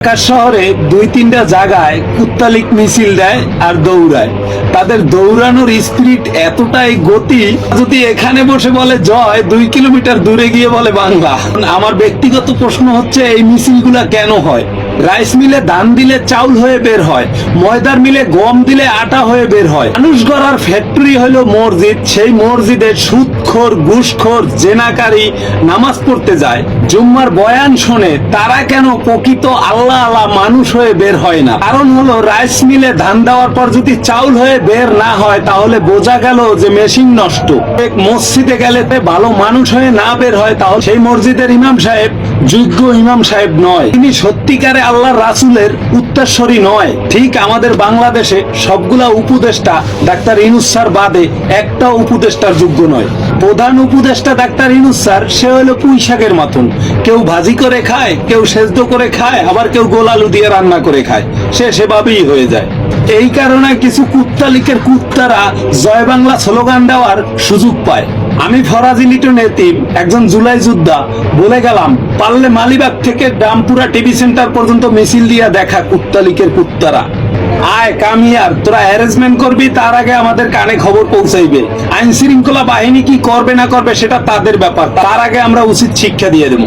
ঢাকা শহরে দুই তিনটা জায়গায় কুত্তালিক মিছিল দেয় আর দৌড়ায়। তাদের দৌড়ানোর স্পিরিট এতটাই গতি, যদি এখানে বসে বলে জয়, দুই কিলোমিটার দূরে গিয়ে বলে বাংলা। আমার ব্যক্তিগত প্রশ্ন হচ্ছে, এই মিছিলগুলা কেন হয়? রাইস মিলে ধান দিলে চাউল হয়ে বের হয়, ময়দার মিলে গম দিলে আটা হয়ে বের হয়। মানুষ গড়ার ফ্যাক্টরি হলো মসজিদ, সেই মসজিদে সুদখোর, ঘুষখোর, জেনাকারী নামাজ পড়তে যায়। জুম্মার বয়ান শোনে, তারা কেন প্রকৃত আল্লাহ আল্লাহ মানুষ হয়ে বের হয় না? কারণ হলো রাইস মিলে ধান দেওয়ার পর যদি চাউল হয়ে বের না হয়, তাহলে বোঝা গেল যে মেশিন নষ্ট। এক মসজিদে গেলে ভালো মানুষ হয়ে না বের হয় তাহলে সেই মসজিদের ইমাম সাহেব, যোগ্য ইমাম সাহেব নয়। তিনি সত্যিকারে আল্লাহর রাসুলের উত্তরস্বরী নয়। ঠিক আমাদের বাংলাদেশে সবগুলা উপদেষ্টা ডাক্তার ইনুস স্যার বাদে একটা উপদেষ্টার যোগ্য নয়। প্রধান উপদেষ্টা ডাক্তার ইনুস স্যার, সে হলো পুঁই শাকের মতন কেউ ভাজি করে খায়, কেউ সেদ্ধ করে খায়, আবার কেউ গোলালু দিয়ে রান্না করে খায়। সে সেভাবেই হয়ে যায়। এই কারণে কিছু কুত্তালিকের কুত্তারা জয় বাংলা স্লোগান দেওয়ার সুযোগ পায়। আমি ফরাজি লিটন এতিম, একজন জুলাই যোদ্ধা। বলে গেলাম, পারলে মালিবাগ থেকে ডামপুরা টিভি সেন্টার পর্যন্ত মিছিল দিয়া দেখা কুত্তালিকের কুত্তারা। আয়, কামিয়ার, তোরা অ্যারেঞ্জমেন্ট করবি, তার আগে আমাদের কানে খবর পৌঁছাইবে। আইন শৃঙ্খলা বাহিনী কি করবে না করবে সেটা তাদের ব্যাপার, তার আগে আমরা উচিত শিক্ষা দিয়ে দেবো।